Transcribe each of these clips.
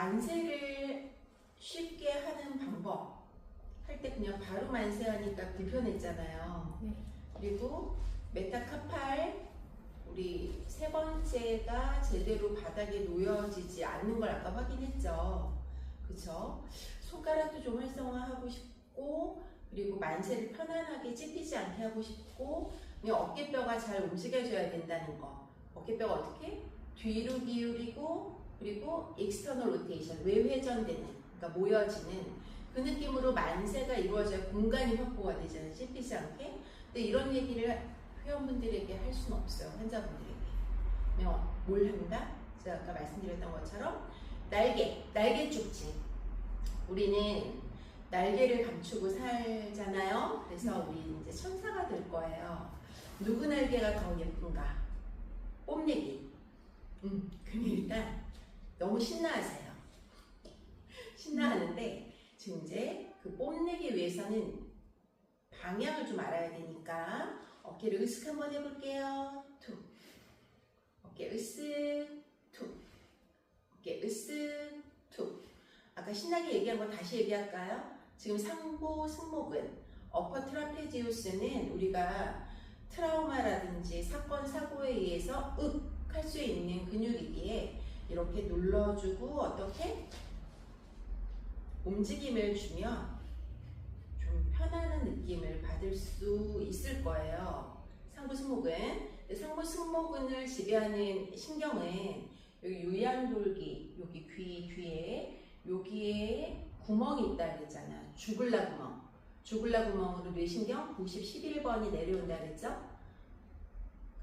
만세를 쉽게 하는 방법 할 때 그냥 바로 만세하니까 불편했잖아요. 네. 그리고 메타카팔 우리 세 번째가 제대로 바닥에 놓여지지 않는 걸 아까 확인했죠. 그쵸? 손가락도 좀 활성화하고 싶고 그리고 만세를 편안하게 찝히지 않게 하고 싶고 그냥 어깨뼈가 잘 움직여줘야 된다는 거. 어깨뼈가 어떻게? 뒤로 기울이고 그리고 익스터널 로테이션 외회전되는 그러니까 모여지는 그 느낌으로 만세가 이루어져야 공간이 확보가 되잖아요. 찝히지 않게. 근데 이런 얘기를 회원분들에게 할 수는 없어요. 환자분들에게. 뭘 한다? 제가 아까 말씀드렸던 것처럼 날개, 날개 축지. 우리는 날개를 감추고 살잖아요. 그래서 우리 이제 천사가 될 거예요. 누구 날개가 더 예쁜가? 뽐내기. 음, 그럼 일단 너무 신나하세요. 신나하는데 지금 이제 그 뽐내기 위해서는 방향을 좀 알아야 되니까 어깨를 으쓱 한번 해볼게요. 툭. 어깨 으쓱, 툭. 어깨 으쓱, 툭. 아까 신나게 얘기한 거 다시 얘기할까요? 지금 상부 승모근, 어퍼 트라페지우스는 우리가 트라우마라든지 사건, 사고에 의해서 윽 할 수 있는 근육이기에 이렇게 눌러주고 어떻게 움직임을 주면 좀 편안한 느낌을 받을 수 있을 거예요. 상부 승모근. 상부 승모근을 지배하는 신경은 여기 유양돌기, 여기 귀 뒤에 여기에 구멍이 있다 그랬잖아. 주글라 구멍. 주글라 구멍으로 뇌신경 90, 11번이 내려온다 그랬죠?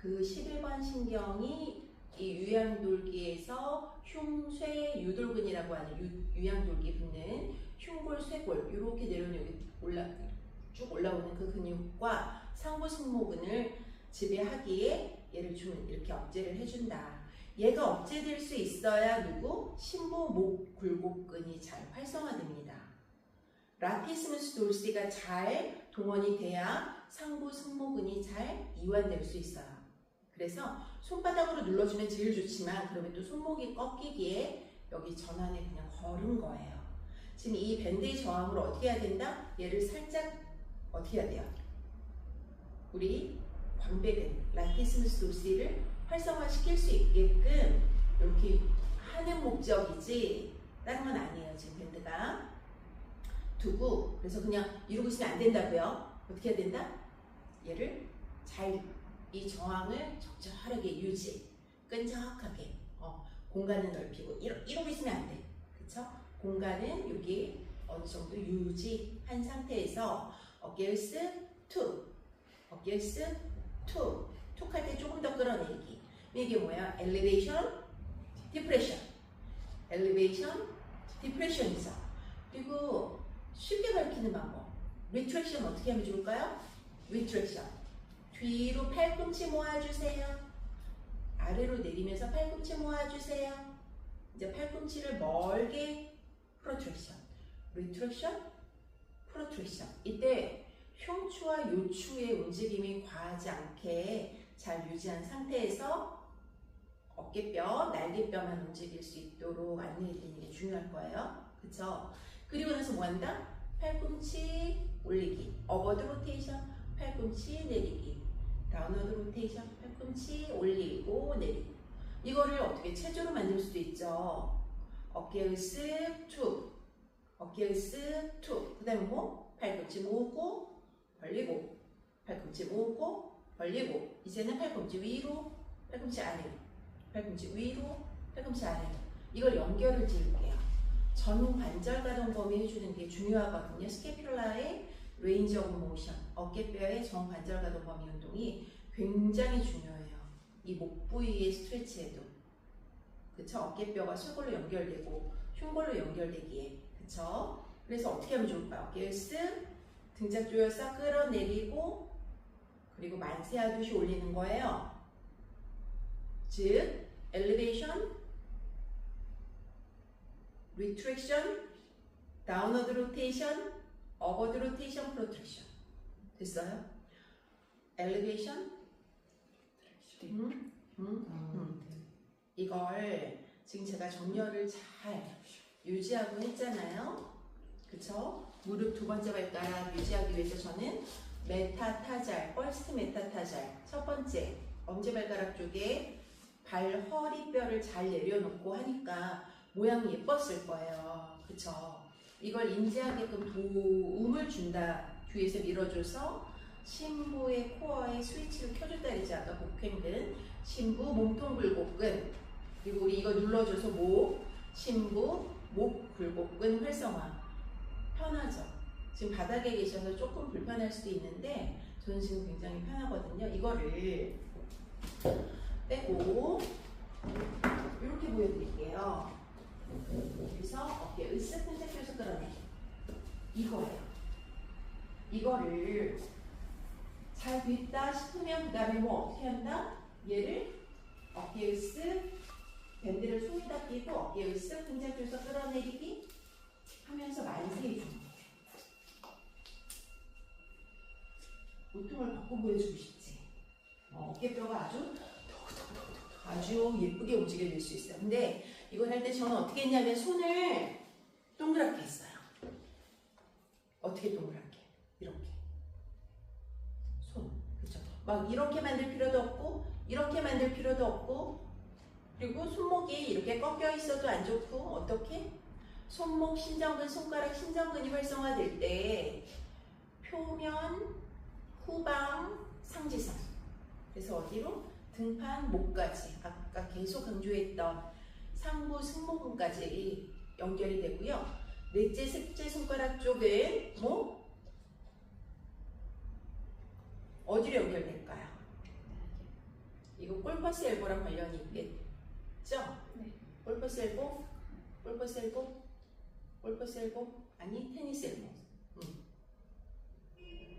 그 11번 신경이 이 유양돌기에서 흉쇄 유돌근이라고 하는 유, 유양돌기 붙는 흉골, 쇄골 이렇게 내려오는 여기 올라 쭉 올라오는 그 근육과 상부 승모근을 지배하기에 얘를 좀 이렇게 억제를 해준다. 얘가 억제될 수 있어야 누구? 심부 목 굴곡근이 잘 활성화됩니다. 라티스무스 돌시가 잘 동원이 돼야 상부 승모근이 잘 이완될 수 있어요. 그래서 손바닥으로 눌러주면 제일 좋지만 그러면 또 손목이 꺾이기에 여기 전환을 그냥 걸은 거예요. 지금 이 밴드의 저항으로 어떻게 해야 된다? 얘를 살짝 어떻게 해야 돼요? 우리 광배근, 라티스무스 돌시를 활성화시킬 수 있게끔 이렇게 하는 목적이지 다른 건 아니에요. 지금 밴드가 두고 그래서 그냥 이러고 있으면 안 된다고요. 어떻게 해야 된다? 얘를 잘 이 저항을 적절하게 유지, 끈적하게 어, 공간을 넓히고 이러, 이러고 있으면 안 돼. 그쵸? 공간은 여기 어느 정도 유지한 상태에서 어깨를 쓱 툭, 어깨를 쓱 툭, 툭 할 때 조금 더 끌어내기. 이게 뭐야? 엘리베이션, 디프레션. 엘리베이션, 디프레션이죠. 그리고 쉽게 밝히는 방법. 리트렉션 어떻게 하면 좋을까요? 리트렉션. 뒤로 팔꿈치 모아주세요. 아래로 내리면서 팔꿈치 모아주세요. 이제 팔꿈치를 멀게 프로트렉션. 리트렉션, 프로트렉션. 이때 흉추와 요추의 움직임이 과하지 않게 잘 유지한 상태에서 어깨뼈, 날개뼈만 움직일 수 있도록 안내해 드리는 게 중요할 거예요. 그쵸? 그리고 나서 뭐 한다? 팔꿈치 올리기. 어버드 로테이션, 팔꿈치 내리기. 다운워드 로테이션, 팔꿈치 올리고 내리고. 이거를 어떻게 체조로 만들 수도 있죠. 어깨를 쓱 툭. 어깨를 쓱 툭. 그 다음에 뭐? 팔꿈치 모으고 벌리고. 팔꿈치 모으고 벌리고. 이제는 팔꿈치 위로, 팔꿈치 아래로. 팔꿈치 위로, 팔꿈치 아래로. 이걸 연결을 지을게요. 전 관절 가동 범위 해주는 게 중요하거든요. 스케퓰라의 레인지 오브 모션, 어깨뼈의 전 관절 가동 범위 운동이 굉장히 중요해요. 이 목 부위의 스트레치에도. 그쵸? 어깨뼈가 쇄골로 연결되고 흉골로 연결되기에. 그쵸? 그래서 어떻게 하면 좋을까요? 어깨를 쓱 등짝 조여서 끌어내리고 그리고 만세 하듯이 올리는 거예요. 즉, upward rotation, protraction. 됐어요? elevation, 음, 음, 음. 이걸 지금 제가 정렬을 잘 유지하고 했잖아요. 그쵸? 무릎 두 번째 발가락 유지하기 위해서 저는 메타타잘, 퍼스트 메타타잘 첫 번째 엄지발가락 쪽에 발 허리뼈를 잘 내려놓고 하니까 모양이 예뻤을 거예요. 그쵸? 이걸 인지하게끔 도움을 준다. 뒤에서 밀어줘서 심부의 코어에 스위치를 켜줬다 그러지 아까 복행근 심부 몸통 굴곡근 그리고 우리 이거 눌러줘서 목 심부 목 굴곡근 활성화. 편하죠. 지금 바닥에 계셔서 조금 불편할 수도 있는데 저는 지금 굉장히 편하거든요. 이거를 빼고 이렇게 보여드릴게요 그래서 어깨 으쓱 끈적여서 끌어내 이거예요 이거를 잘 됐다 싶으면 그 다음에 뭐 어떻게 한다? 얘를 어깨에 쓱 밴드를 손에다 끼고 어깨에 쓱 등장줘서 끌어내리기 하면서 만세해 주는 거예요. 고통을 받고 보여주고 싶지. 어, 어깨뼈가 아주 아주 예쁘게 움직여질 수 있어요. 근데 이걸 할 때 저는 어떻게 했냐면 손을 동그랗게 했어요. 어떻게 동그랗게? 이렇게. 손. 그쵸? 막 이렇게 만들 필요도 없고, 이렇게 만들 필요도 없고, 그리고 손목이 이렇게 꺾여 있어도 안 좋고, 어떻게? 손목, 신장근, 손가락, 신장근이 활성화될 때, 표면, 후방, 상지선. 그래서 어디로? 등판, 목까지. 아까 계속 강조했던 상부, 승모근까지 연결이 되고요. 넷째, 셋째 손가락 쪽은 뭐? 어디로 연결될까요? 이거 골퍼스 엘보랑 관련이 있겠죠? 네. 골퍼스 엘보, 골퍼스 엘보, 골퍼스 엘보, 아니 테니스 엘보. 음.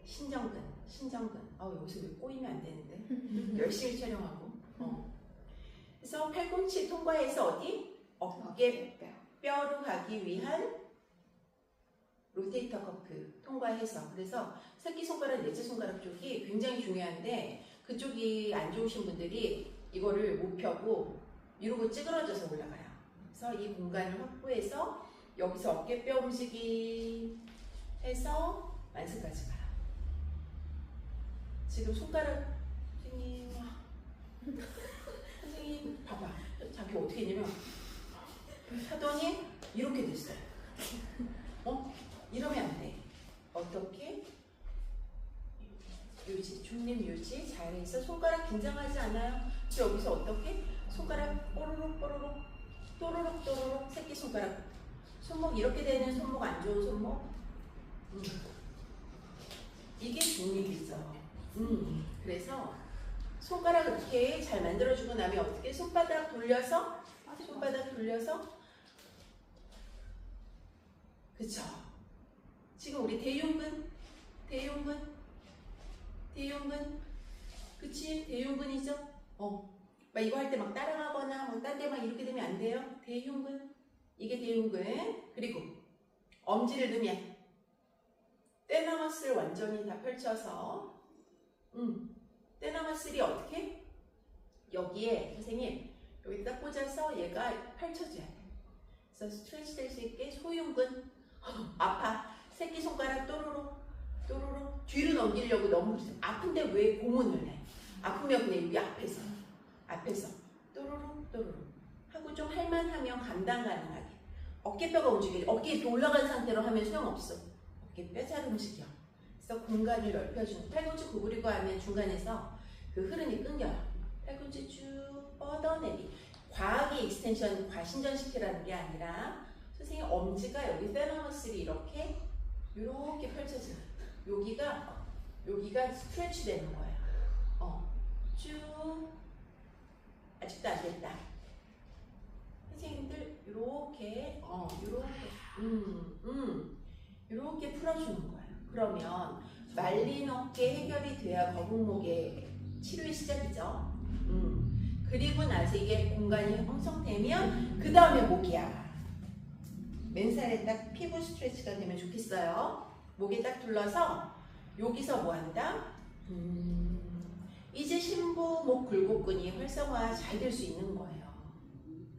신정근, 신정근. 아 여기서 왜 꼬이면 안 되는데? 열심히 촬영하고. 어. 그래서 팔꿈치 통과해서 어디? 어깨 뼈로 가기 위한 로테이터 커프 통과해서 그래서 새끼손가락, 넷째손가락 쪽이 굉장히 중요한데 그쪽이 안 좋으신 분들이 이거를 못 펴고 이러고 찌그러져서 올라가요. 그래서 이 공간을 확보해서 여기서 어깨뼈 움직이 해서 만세까지 가요. 지금 손가락 선생님 선생님 봐봐 자기 어떻게 했냐면 하더니 이렇게 됐어요. 어? 이러면 안 돼. 어떻게? 유지, 중립 유지 잘해서 손가락 긴장하지 않아요. 여기서 어떻게? 손가락 뽀로록 뽀로록 또로록 또로록 새끼 손가락 손목 이렇게 되는 손목 안 좋은 손목 음. 이게 중립이죠. 음. 그래서 손가락 이렇게 잘 만들어주고 나면 어떻게 손바닥 돌려서 손바닥 돌려서 그쵸? 지금 우리 대흉근 대흉근 대흉근 그치? 대흉근이죠? 어. 막 이거 할 때 막 따라가거나 뭐딴데 막 이렇게 되면 안 돼요? 대흉근 이게 대흉근 그리고 엄지를 넣으면 떼나머스를 완전히 다 펼쳐서. 음. 떼나머스를 어떻게? 여기에 선생님 여기 딱 꽂아서 얘가 펼쳐줘야 돼. 그래서 스트레치 될 수 있게 소흉근 아파. 새끼손가락 또로록 또로록 뒤로 넘기려고 너무. 아픈데 왜 고문을 해? 아프면 그냥 여기 앞에서 앞에서. 또로록 또로록 하고 좀 할만하면 감당 가능하게. 어깨뼈가 움직여요 어깨 이렇게 올라간 상태로 하면 소용없어. 어깨뼈 잘 움직여. 그래서 공간을 넓혀주는 팔꿈치 구부리고 하면 중간에서 그 흐름이 끊겨요. 팔꿈치 쭉 뻗어내기. 과하게 익스텐션 과신전시키라는 게 아니라 선생님 엄지가 여기 페너머슬이 이렇게 이렇게 펼쳐져요. 여기가 여기가 스트레치 되는 거예요. 어, 쭉 아직도 안 됐다. 선생님들 이렇게 어 이렇게 음 음, 이렇게 풀어주는 거예요. 그러면 말린 어깨 해결이 돼야 거북목의 치료의 시작이죠. 음. 그리고 나서 이게 공간이 형성되면 그 다음에 목이야. 맨살에 딱 피부 스트레치가 되면 좋겠어요. 목에 딱 둘러서 여기서 뭐 한다? 음, 이제 심부 목 굴곡근이 활성화 잘 될 수 있는 거예요.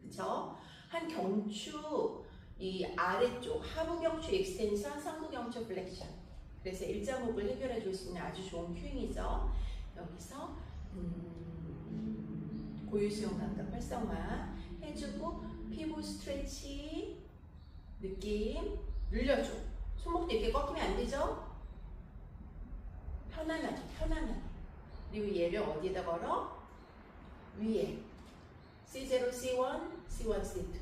그쵸? 한 경추 이 아래쪽 하부경추 익스텐션, 상부경추 플렉션. 그래서 일자목을 해결해 줄 수 있는 아주 좋은 큐잉이죠. 여기서 음, 고유수용 감각 활성화 해주고 피부 스트레치 느낌 늘려줘. 손목도 이렇게 꺾이면 안 되죠? 편안하게, 편안하게. 그리고 얘를 어디에다 걸어? 위에. C0, C1, C1, C2.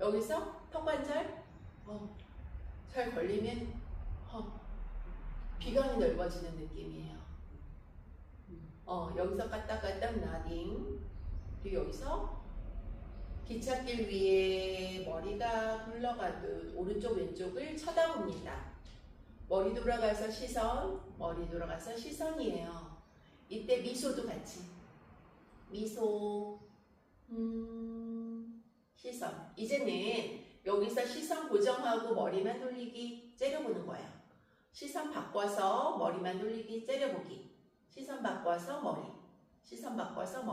여기서 턱관절, 어, 잘 걸리면, 어, 비강이 넓어지는 느낌이에요. 어, 여기서 까딱까딱 나딩. 그리고 여기서 기찻길 위에 머리가 굴러가듯 오른쪽 왼쪽을 쳐다봅니다. 머리 돌아가서 시선, 머리 돌아가서 시선이에요. 이때 미소도 같이. 미소, 음, 시선. 이제는 여기서 시선 고정하고 머리만 돌리기 째려보는 거예요. 시선 바꿔서 머리만 돌리기 째려보기. 시선 바꿔서 머리. 시선 바꿔서 머리.